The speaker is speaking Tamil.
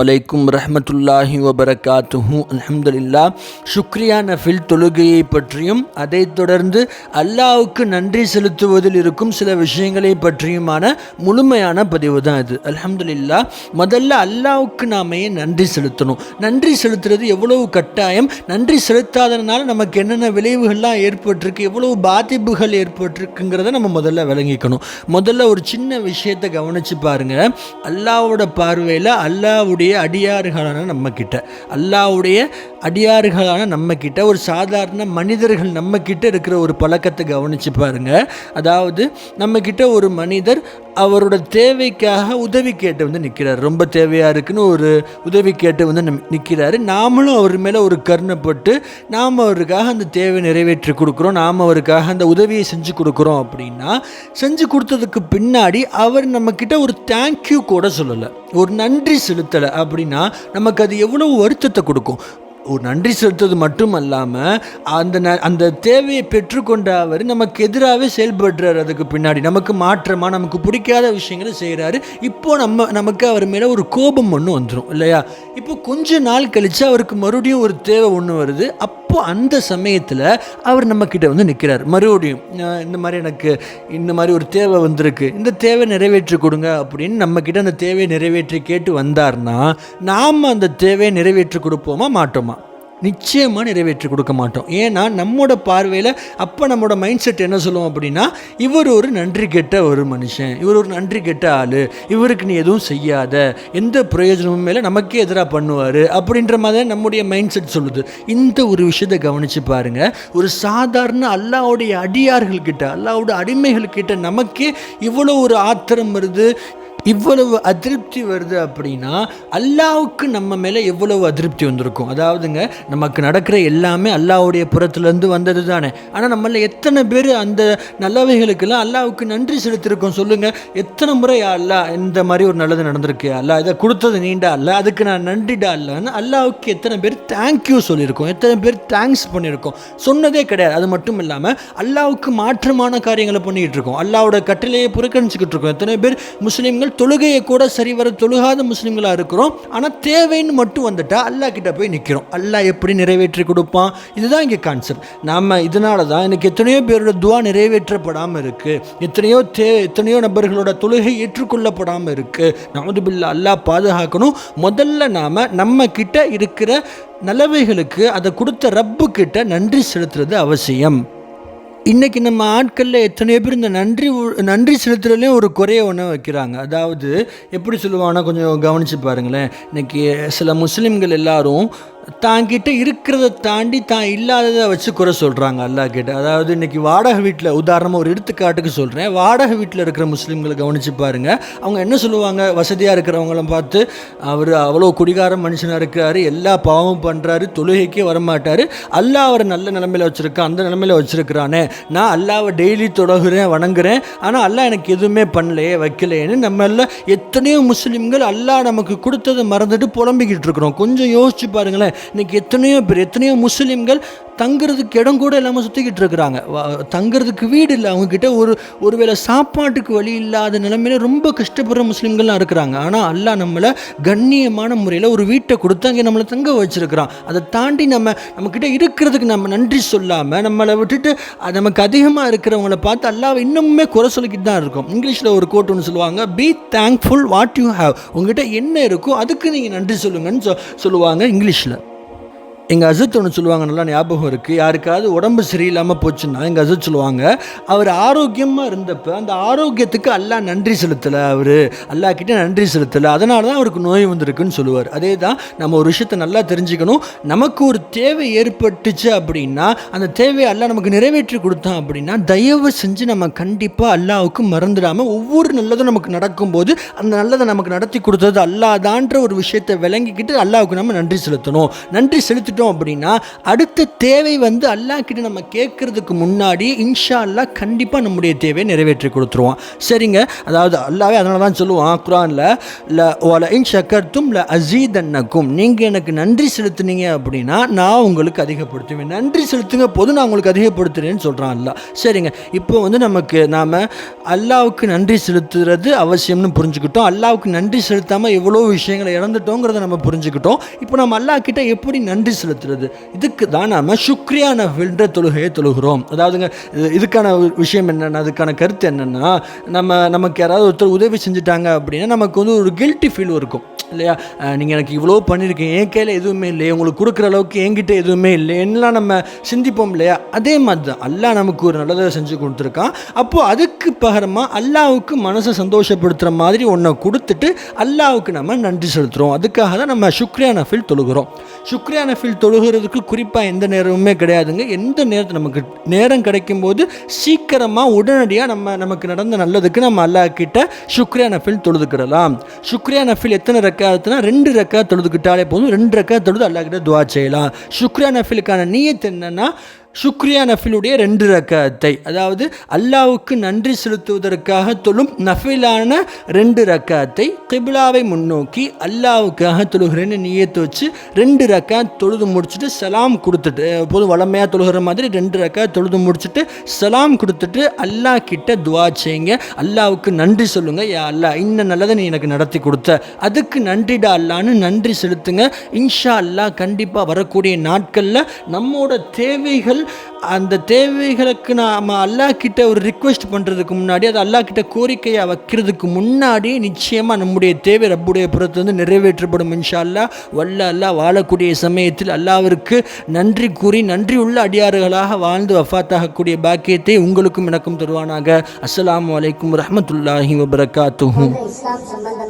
வலைக்கும் ரஹமத்துல்லாஹி வபரகாத்துஹூ அலமதுல்லா சுக்ரியா நஃபில் தொழுகையை பற்றியும் அதைத் தொடர்ந்து அல்லாவுக்கு நன்றி செலுத்துவதில் இருக்கும் சில விஷயங்களை பற்றியுமான முழுமையான பதிவு தான் இது அலமதுல்லா முதல்ல அல்லாவுக்கு நாமே நன்றி செலுத்தணும் நன்றி செலுத்துறது எவ்வளவு கட்டாயம் நன்றி செலுத்தாதனால நமக்கு என்னென்ன விளைவுகள்லாம் ஏற்பட்டிருக்கு எவ்வளவு பாதிப்புகள் ஏற்பட்டிருக்குங்கிறத நம்ம முதல்ல விளங்கிக்கணும் முதல்ல ஒரு சின்ன விஷயத்தை கவனிச்சு பாருங்க அல்லாவோட பார்வையில் அல்லாவுடைய அல்லாவுடைய அடியாறுகளான நம்ம கிட்ட அடியாறுகளான நம்ம ஒரு சாதாரண மனிதர்கள் நம்ம இருக்கிற ஒரு பழக்கத்தை கவனிச்சு பாருங்கள் அதாவது நம்ம ஒரு மனிதர் அவரோட தேவைக்காக உதவி கேட்டு வந்து நிற்கிறார் ரொம்ப தேவையாக இருக்குன்னு ஒரு உதவி கேட்டு வந்து நிற்கிறாரு நாமளும் அவர் மேலே ஒரு கருணைப்பட்டு நாம் அவருக்காக அந்த தேவை நிறைவேற்றி கொடுக்குறோம். நாம் அவருக்காக அந்த உதவியை செஞ்சு கொடுக்குறோம். அப்படின்னா செஞ்சு கொடுத்ததுக்கு பின்னாடி அவர் நம்மக்கிட்ட ஒரு தேங்க்யூ கூட சொல்லலை. ஒரு நன்றி செலுத்தலை. அப்படின்னா நமக்கு அது எவ்வளோ வருத்தத்தை கொடுக்கும். ஒரு நன்றி செலுத்துவது மட்டும் அல்லாமல் அந்த ந அந்த தேவையை பெற்றுக்கொண்ட அவர் நமக்கு எதிராகவே செயல்படுறார் அதுக்கு பின்னாடி. நமக்கு மாற்றமாக நமக்கு பிடிக்காத விஷயங்களை செய்கிறாரு இப்போ நம்ம நமக்கு அவர் மேலே ஒரு கோபம் ஒன்று வந்துடும் இல்லையா? இப்போ கொஞ்ச நாள் கழித்து அவருக்கு மறுபடியும் ஒரு தேவை ஒன்று வருது. அப்போ அப்போது அந்த சமயத்தில் அவர் நம்மக்கிட்ட வந்து நிற்கிறார் மறுபடியும் இந்த மாதிரி எனக்கு இந்த மாதிரி ஒரு தேவை வந்திருக்கு. இந்த தேவை நிறைவேற்றி கொடுங்க அப்படின்னு நம்மக்கிட்ட அந்த தேவையை நிறைவேற்றி கேட்டு வந்தார்னா நாம் அந்த தேவையை நிறைவேற்றி கொடுப்போமா மாட்டோமா? நிச்சயமாக நிறைவேற்றி கொடுக்க மாட்டோம். ஏன்னா நம்மோட பார்வையில் அப்போ நம்மளோட மைண்ட் செட் என்ன சொல்லுவோம் அப்படின்னா இவர் ஒரு நன்றி கெட்ட ஒரு மனுஷன் இவர் ஒரு நன்றி கெட்ட ஆள் இவருக்கு நீ எதுவும் செய்யாத எந்த பிரயோஜனமும் மேலே நமக்கே எதிராக பண்ணுவார் அப்படின்ற மாதிரி நம்முடைய மைண்ட் செட் சொல்லுது. இந்த ஒரு விஷயத்தை கவனித்து பாருங்கள் ஒரு சாதாரண அல்லாவுடைய அடியார்கள்கிட்ட அல்லாவோட அடிமைகள் கிட்ட நமக்கே இவ்வளோ ஒரு ஆத்திரம் வருது இவ்வளவு அதிருப்தி வருது அப்படின்னா அல்லாவுக்கு நம்ம மேலே எவ்வளவு அதிருப்தி வந்திருக்கும்? அதாவதுங்க நமக்கு நடக்கிற எல்லாமே அல்லாவுடைய புறத்துலேருந்து வந்தது தானே. ஆனால் நம்மள எத்தனை பேர் அந்த நல்லவைகளுக்கெல்லாம் அல்லாவுக்கு நன்றி செலுத்திருக்கோம் சொல்லுங்கள் எத்தனை முறை அல்லா இந்த மாதிரி ஒரு நல்லது நடந்திருக்கு. அல்லா இதை கொடுத்தது நீண்டா அல்ல. அதுக்கு நான் நன்றிடா இல்லைன்னு அல்லாவுக்கு எத்தனை பேர் தேங்க்யூ சொல்லியிருக்கோம். எத்தனை பேர் தேங்க்ஸ் பண்ணியிருக்கோம். சொன்னதே கிடையாது. அது மட்டும் இல்லாமல் அல்லாவுக்கு மாற்றமான காரியங்களை பண்ணிக்கிட்டு இருக்கோம். அல்லாவோட கட்டிலையை புறக்கணிச்சுக்கிட்டு இருக்கோம். எத்தனை பேர் முஸ்லீம்கள் தொழுகையை கூட சரிவர தொழுகாத முஸ்லீம்களாக இருக்கிறோம். ஆனால் தேவைன்னு மட்டும் வந்துட்டால் அல்லாஹ் கிட்ட போய் நிற்கிறோம் அல்லாஹ் எப்படி நிறைவேற்றி கொடுப்பான்? இதுதான் இங்கே கான்செப்ட் நாம் இதனால தான் எனக்கு எத்தனையோ பேரோட துவா நிறைவேற்றப்படாமல் இருக்குது எத்தனையோ தே எத்தனையோ நபர்களோட தொழுகை ஏற்றுக்கொள்ளப்படாமல் இருக்குது நமது பில்லா அல்லாஹ் பாதுகாக்கணும். முதல்ல நாம் நம்ம கிட்ட இருக்கிற நலவைகளுக்கு அதை கொடுத்த ரப்பு கிட்ட நன்றி செலுத்துறது அவசியம். இன்றைக்கி நம்ம ஆட்களில் எத்தனையோ பேர் இந்த நன்றி உ- நன்றி செலுத்துறதுலேயும் ஒரு குறைய ஒன்று வைக்கிறாங்க. அதாவது எப்படி சொல்லுவாங்கன்னா கொஞ்சம் கவனித்து பாருங்களேன். இன்றைக்கி சில முஸ்லீம்கள் எல்லாரும் தாங்கிட்ட இருக்கிறத தாண்டி தான் இல்லாததை வச்சு குறை சொல்கிறாங்க அல்லா கிட்ட. அதாவது இன்றைக்கி வாடகை வீட்டில் உதாரணமாக ஒரு எடுத்துக்காட்டுக்கு சொல்கிறேன் வாடகை வீட்டில் இருக்கிற முஸ்லீம்களை கவனித்து பாருங்கள் அவங்க என்ன சொல்லுவாங்க? வசதியாக இருக்கிறவங்களாம் பார்த்து அவர் அவ்வளோ குடிகார மனுஷனாக இருக்கிறாரு எல்லா பாவமும் பண்ணுறாரு தொழுகைக்கே வரமாட்டார். அல்லாஹ் அவரை நல்ல நிலமையில வச்சுருக்கான் அந்த நிலமையில வச்சுருக்கிறானே. நான் அல்லாவை டெய்லி தொடங்குறேன் வணங்குறேன். ஆனால் அல்லாஹ் எனக்கு எதுவுமே பண்ணலையே வைக்கலையேன்னு நம்ம எல்லாம் எத்தனையோ முஸ்லீம்கள் அல்லாஹ் நமக்கு கொடுத்ததை மறந்துட்டு புலம்பிக்கிட்டு இருக்கிறோம். கொஞ்சம் யோசிச்சு பாருங்களேன். இன்னைக்கு எத்தனையோ பேர் எத்தனையோ முஸ்லீம்கள் தங்குறதுக்கு இடம் கூட இல்லாமல் சுற்றிக்கிட்டு இருக்கிறாங்க. தங்குறதுக்கு வீடு இல்லை. அவங்கக்கிட்ட ஒரு ஒருவேளை சாப்பாட்டுக்கு வழி இல்லாத நிலைமையில ரொம்ப கஷ்டப்படுற முஸ்லீம்கள்லாம் இருக்கிறாங்க. ஆனால் அல்லாஹ் நம்மளை கண்ணியமான முறையில் ஒரு வீட்டை கொடுத்து அங்கே நம்மளை தங்க வச்சுருக்கிறான். அதை தாண்டி நம்ம நம்மக்கிட்ட இருக்கிறதுக்கு நம்ம நன்றி சொல்லாமல் நம்மளை விட்டுட்டு அது நமக்கு அதிகமாக இருக்கிறவங்கள பார்த்து அல்லாஹ் இன்னுமே குறை சொல்லிக்கிட்டு தான் இருக்கும். இங்கிலீஷில் ஒரு கோட் ஒன்று சொல்லுவாங்க be thankful what you have உங்ககிட்ட என்ன இருக்கோ அதுக்கு நீங்கள் நன்றி சொல்லுங்கன்னு சொ சொல்லுவாங்க இங்கிலீஷில். எங்கள் அசத் ஒன்று சொல்லுவாங்க நல்லா ஞாபகம் இருக்குது யாருக்காவது உடம்பு சரியில்லாமல் போச்சுன்னா எங்கள் அசத் சொல்லுவாங்க அவர் ஆரோக்கியமாக இருந்தப்போ அந்த ஆரோக்கியத்துக்கு அல்லாஹ் நன்றி செலுத்தலை அவர். அல்லாஹ் கிட்டே நன்றி செலுத்தலை. அதனால தான் அவருக்கு நோய் வந்திருக்குன்னு சொல்லுவார். அதே தான் நம்ம ஒரு விஷயத்தை நல்லா தெரிஞ்சுக்கணும். நமக்கு ஒரு தேவை ஏற்பட்டுச்சு அப்படின்னா அந்த தேவையை அல்லாஹ் நமக்கு நிறைவேற்றி கொடுத்தான் அப்படின்னா தயவு செஞ்சு நம்ம கண்டிப்பாக அல்லாவுக்கு மறந்துடாமல் ஒவ்வொரு நல்லதும் நமக்கு நடக்கும்போது அந்த நல்லதை நமக்கு நடத்தி கொடுத்தது அல்லாதான்ற ஒரு விஷயத்தை விளங்கிக்கிட்டு அல்லாவுக்கு நம்ம நன்றி செலுத்தணும். நன்றி செலுத்திட்டு செஞ்சிட்டோம் அப்படின்னா அடுத்த தேவை வந்து அல்லாஹ் கிட்ட நம்ம கேட்கறதுக்கு முன்னாடி இன்ஷா அல்லாஹ் கண்டிப்பாக நம்முடைய தேவையை நிறைவேற்றி கொடுத்துருவான் சரிங்க? அதாவது அல்லாவே அதனால தான் சொல்லுவான் குரானில் ல ஓல இன் சக்கர்த்தும் ல அசீதன்னக்கும் நீங்கள் எனக்கு நன்றி செலுத்துனீங்க அப்படின்னா நான் உங்களுக்கு அதிகப்படுத்துவேன். நன்றி செலுத்துங்க போது நான் உங்களுக்கு அதிகப்படுத்துறேன்னு சொல்கிறான் அல்லாஹ். சரிங்க? இப்போ வந்து நமக்கு நாம் அல்லாவுக்கு நன்றி செலுத்துறது அவசியம்னு புரிஞ்சுக்கிட்டோம். அல்லாவுக்கு நன்றி செலுத்தாமல் எவ்வளோ விஷயங்களை இழந்துட்டோங்கிறத நம்ம புரிஞ்சுக்கிட்டோம். இப்போ நம்ம அல்லாஹ் கிட்ட எப்படி நன்றி செலுத்துறது இதுக்கு தான் நாம் சுக்ரியா நஃபில்ன்ற தொழுகையை தொழுகிறோம். அதாவதுங்க இதுக்கான விஷயம் என்னென்னா அதுக்கான கருத்து என்னென்னா நம்ம நமக்கு யாராவது ஒருத்தர் உதவி செஞ்சுட்டாங்க அப்படின்னா நமக்கு வந்து ஒரு கில்ட்டி ஃபீல் இருக்கும். இல்லையா? நீங்கள் எனக்கு இவ்வளோ பண்ணியிருக்கீங்க என் கையில் எதுவுமே இல்லை உங்களுக்கு கொடுக்குற அளவுக்கு என்கிட்ட எதுவுமே இல்லை எல்லாம் நம்ம சிந்திப்போம் இல்லையா? அதே மாதிரி தான் அல்லாஹ் நமக்கு ஒரு நல்லதை செஞ்சு கொடுத்துருக்கான். அப்போது அதுக்கு பகரமாக அல்லாவுக்கு மனசை சந்தோஷப்படுத்துகிற மாதிரி ஒன்றை கொடுத்துட்டு அல்லாவுக்கு நம்ம நன்றி செலுத்துகிறோம் அதுக்காக தான் நம்ம சுக்ரியா நஃபில் தொழுகிறோம். சுக்ரியா நஃபில் தொழுகிறதுக்கு குறிப்பாக எந்த நேரமுமே கிடையாதுங்க. எந்த நேரத்தில் நமக்கு நேரம் கிடைக்கும் போது சீக்கிரமாக உடனடியாக நம்ம நமக்கு நடந்த நல்லதுக்கு நம்ம அல்லாக்கிட்ட சுக்ரியா நஃபில் தொழுதுக்கிடலாம். சுக்ரியா நஃபில் எத்தனை ரெக்காத்துனா ரெண்டு ரெக்கா தொழுதுக்கிட்டாலே போதும். ரெண்டு ரெக்கா தொழுது அல்லாக்கிட்ட துவா செய்யலாம். சுக்ரியா நஃபிலுக்கான நீயத் என்னென்னா சுக்ரியா நஃபிலுடைய ரெண்டு ரக்காத்தை. அதாவது அல்லாவுக்கு நன்றி செலுத்துவதற்காக தொழும் நஃபிலான ரெண்டு ரக்காத்தை கிபிலாவை முன்னோக்கி அல்லாஹ்வுக்காக தொழுகிறேன்னு நியத்து வச்சு ரெண்டு ரக்கா தொழுது முடிச்சுட்டு சலாம் கொடுத்துட்டு எப்போதும் வளமையாக தொழுகிற மாதிரி ரெண்டு ரக்கா தொழுது முடிச்சுட்டு சலாம் கொடுத்துட்டு அல்லாஹ் கிட்ட துவா செய்யுங்க. அல்லாவுக்கு நன்றி சொல்லுங்க. யா அல்லாஹ் இன்னும் நல்லதை நீ எனக்கு நடத்தி கொடுத்த. அதுக்கு நன்றிடா அல்லான்னு நன்றி செலுத்துங்க. இன்ஷா அல்லாஹ் கண்டிப்பாக வரக்கூடிய நாட்களில் நம்மோட தேவைகள் அந்த தேவைகளுக்கு நாம் அல்லாஹ் கிட்ட ஒரு ரிக்வெஸ்ட் பண்ணுறதுக்கு முன்னாடி அது அல்லாஹ் கிட்ட கோரிக்கையாக வைக்கிறதுக்கு முன்னாடி நிச்சயமாக நம்முடைய தேவை ரப்புடைய புறத்து வந்து நிறைவேற்றப்படும் இன்ஷா அல்லாஹ் வல்ல அல்லாஹ் வாழக்கூடிய சமயத்தில் அல்லாவிற்கு நன்றி கூறி நன்றி உள்ள அடியாறுகளாக வாழ்ந்து வஃத்தாகக்கூடிய பாக்கியத்தை உங்களுக்கும் எனக்கும் தருவானாக. அஸ்லாம் வலைக்கம் ரஹமத்துல்லாஹி வபரகாத்துஹும் சம்பந்தமான